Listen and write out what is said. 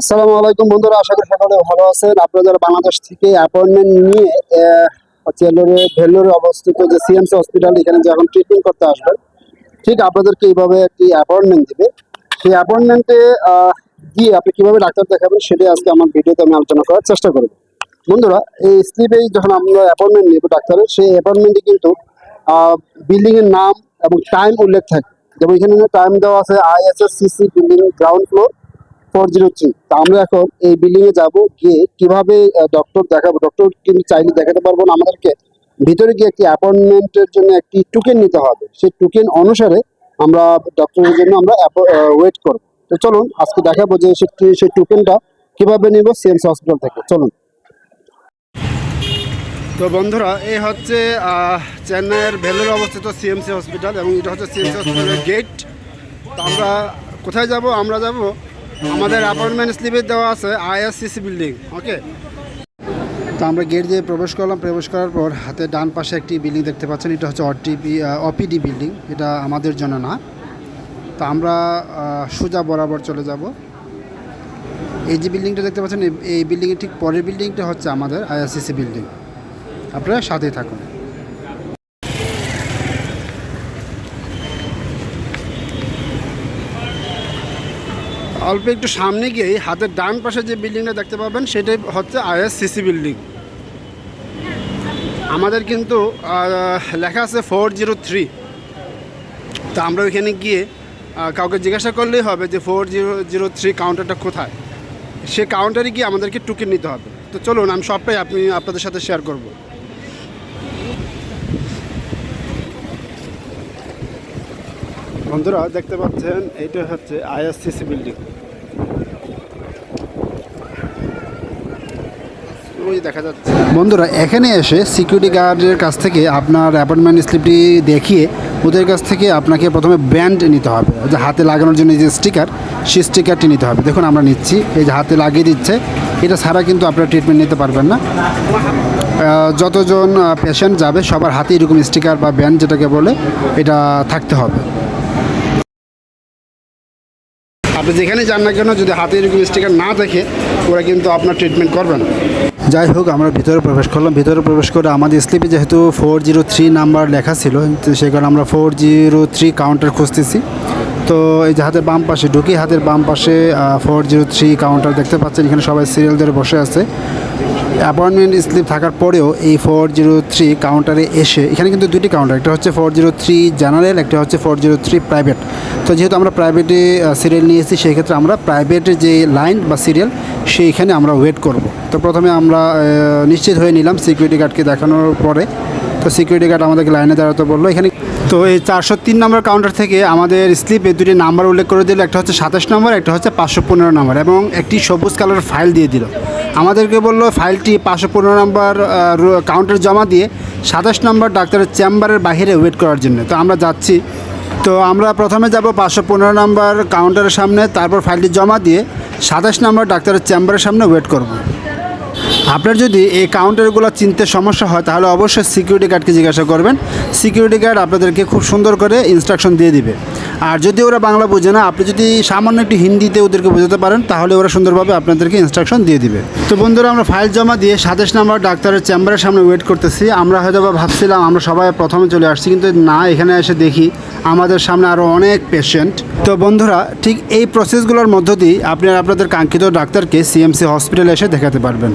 আসসালামু আলাইকুম বন্ধুরা, আশা করি সকলে ভালো আছেন। আপনারা বাংলাদেশ থেকে অ্যাপয়েন্টমেন্ট নিয়ে ভেলোরে ভেলোরে অবস্থিত যে সিএমসি হসপিটাল এখানে যখন ট্রিটমেন্ট করতে আসবেন, ঠিক আপনাদেরকে এইভাবে একটি অ্যাপয়েন্টমেন্ট দিবে। সেই অ্যাপয়েন্টমেন্টে গিয়ে আপনি কীভাবে ডাক্তার দেখাবেন সেটাই আজকে আমার ভিডিওতে আমি আলোচনা করার চেষ্টা করব। বন্ধুরা, এই স্লিপেই যখন আমরা অ্যাপয়েন্টমেন্ট নিব ডাক্তারের, সেই অ্যাপয়েন্টমেন্টে কিন্তু বিল্ডিং এর নাম এবং টাইম উল্লেখ থাকে। যেমন এখানে টাইম দেওয়া আছে ISSCC building ground floor four zero three. তা আমরা এখন এই বিল্ডিং এ যাব, গিয়ে কীভাবে ডক্টর দেখাবো ডক্টর কিন্তু চাইলে দেখাতে পারব না, আমাদেরকে ভিতরে গিয়ে একটি অ্যাপয়েন্টমেন্টের জন্য একটি টোকেন নিতে হবে। সেই টোকেন অনুসারে আমরা ডক্টরের জন্য আমরা ওয়েট করব। তো চলুন, আজকে দেখাবো যে সেই টোকেনটা কীভাবে নিব সিএমসি হসপিটাল থেকে। চলুন। তো বন্ধুরা এই হচ্ছে চেন্নাইয়ের ভেলোরে অবস্থিত সিএমসি হসপিটাল এবং এটা হচ্ছে সিএমসি হসপিটালের গেট আমরা কোথায় যাব? আমরা যাব আমাদের অ্যাপয়েন্টমেন্ট স্লিপে দেওয়া আছে আইএসসিসি বিল্ডিং ওকে তো আমরা গেট দিয়ে প্রবেশ করলাম, প্রবেশ করার পর হাতে ডান পাশে একটি বিল্ডিং দেখতে পাচ্ছেন, এটা হচ্ছে অটিপি অপিডি বিল্ডিং এটা আমাদের জন্য না। তো আমরা সোজা বরাবর চলে যাব। এই যে বিল্ডিংটা দেখতে পাচ্ছেন, এই- বিল্ডিংয়ের ঠিক পরের বিল্ডিংটা হচ্ছে আমাদের আইআরসিসি বিল্ডিং আপনারা সাথেই থাকুন। অল্প একটু সামনে গিয়েই হাতের ডান পাশে যে বিল্ডিংটা দেখতে পাবেন, সেটাই হচ্ছে আইএসসিসি বিল্ডিং। আমাদের কিন্তু লেখা আছে ফোর জিরো থ্রি। তা আমরা ওইখানে গিয়ে কাউকে জিজ্ঞাসা করলেই হবে যে ফোর জিরো জিরো থ্রি কাউন্টারটা কোথায়? সে কাউন্টারে গিয়ে আমাদেরকে টুকিন নিতে হবে। তো চলুন, আমি সবটাই আপনি, আপনাদের সাথে শেয়ার করব। বন্ধুরা দেখতে পাচ্ছেন এইটা হচ্ছে আইএসসিসি বিল্ডিং। ওই দেখা যাচ্ছে। বন্ধুরা এখানে এসে সিকিউরিটি গার্ডের কাছ থেকে আপনার অ্যাপয়েন্টমেন্ট স্লিপটি দেখিয়ে ওদের কাছ থেকে আপনাকে প্রথমে ব্যান্ড নিতে হবে। যে হাতে লাগানোর জন্য যে স্টিকার সেই স্টিকারটি নিতে হবে। দেখুন আমরা নিচ্ছি। এই যে হাতে লাগিয়ে দিচ্ছে। এটা ছাড়া কিন্তু আপনারা ট্রিটমেন্ট নিতে পারবেন না। যতজন পেশেন্ট যাবে সবার হাতে এরকম স্টিকার বা ব্যান্ড যেটাকে বলে এটা থাকতে হবে। আপনি যেখানে যান না কেন, যদি হাতে এরকম স্টিকার না দেখে, ওরা কিন্তু আপনার ট্রিটমেন্ট করবে না। যাই হোক, আমরা ভিতরে প্রবেশ করলাম। ভিতরে প্রবেশ করে আমাদের স্লিপে যেহেতু ফোর জিরো থ্রি নাম্বার লেখা ছিল, তো কারণে আমরা ফোর জিরো থ্রি কাউন্টার খুঁজতেছি। তো এই যে হাতের বাম পাশে ঢুকি হাতের বাম পাশে ফোর জিরো থ্রি কাউন্টার দেখতে পাচ্ছেন। এখানে সবাই সিরিয়াল ধরে বসে আছে। অ্যাপয়েন্টমেন্ট স্লিপ থাকার পরেও এই ফোর জিরো থ্রি কাউন্টারে এসে, এখানে কিন্তু দুটি কাউন্টার একটা হচ্ছে ফোর জিরো থ্রি জেনারেল একটা হচ্ছে ফোর জিরো থ্রি প্রাইভেট তো যেহেতু আমরা প্রাইভেটে সিরিয়াল নিয়েছি সেই ক্ষেত্রে আমরা প্রাইভেটে যে লাইন বা সিরিয়াল সেইখানে আমরা ওয়েট করব। তো প্রথমে আমরা নিশ্চিত হয়ে নিলাম সিকিউরিটি গার্ডকে দেখানোর পরে। তো সিকিউরিটি গার্ড আমাদেরকে লাইনে দাঁড়াতে বলল, এখানে তো এই চারশো তিন নম্বর কাউন্টার থেকে আমাদের স্লিপে দুটি নাম্বার উল্লেখ করে দিল, একটা হচ্ছে সাতাশ নম্বর একটা হচ্ছে পাঁচশো পনেরো নম্বর এবং একটি সবুজ কালারের ফাইল দিয়ে দিল। আমাদেরকে বলল, ফাইলটি পাঁচশো পনেরো নম্বর কাউন্টার জমা দিয়ে সাতাশ নম্বর ডাক্তারের চেম্বারের বাহিরে ওয়েট করার জন্য। তো আমরা যাচ্ছি। তো আমরা প্রথমে যাব পাঁচশো পনেরো নম্বর কাউন্টারের সামনে, তারপর ফাইলটি জমা দিয়ে সাতাশ নম্বর ডাক্তারের চেম্বারের সামনে ওয়েট করব। আপনার যদি এই কাউন্টারগুলো চিনতে সমস্যা হয়, তাহলে অবশ্যই সিকিউরিটি গার্ডকে জিজ্ঞাসা করবেন। সিকিউরিটি গার্ড আপনাদেরকে খুব সুন্দর করে ইনস্ট্রাকশন দিয়ে দিবে। আর যদি ওরা বাংলা বোঝে না, আপনি যদি সামান্য একটু হিন্দিতে ওদেরকে বোঝাতে পারেন, তাহলে ওরা সুন্দরভাবে আপনাদেরকে ইনস্ট্রাকশন দিয়ে দিবে। তো বন্ধুরা, আমরা ফাইল জমা দিয়ে সাতাশ নাম্বার ডাক্তারের চেম্বারের সামনে ওয়েট করতেছি। আমরা হয়তো বা ভাবছিলাম, আমরা সবাই প্রথমে চলে আসছি, কিন্তু না, এখানে এসে দেখি আমাদের সামনে আরও অনেক পেশেন্ট তো বন্ধুরা, ঠিক এই প্রসেসগুলোর মধ্য দিয়ে আপনি আপনাদের কাঙ্ক্ষিত ডাক্তারকে সিএমসি হসপিটালে এসে দেখাতে পারবেন।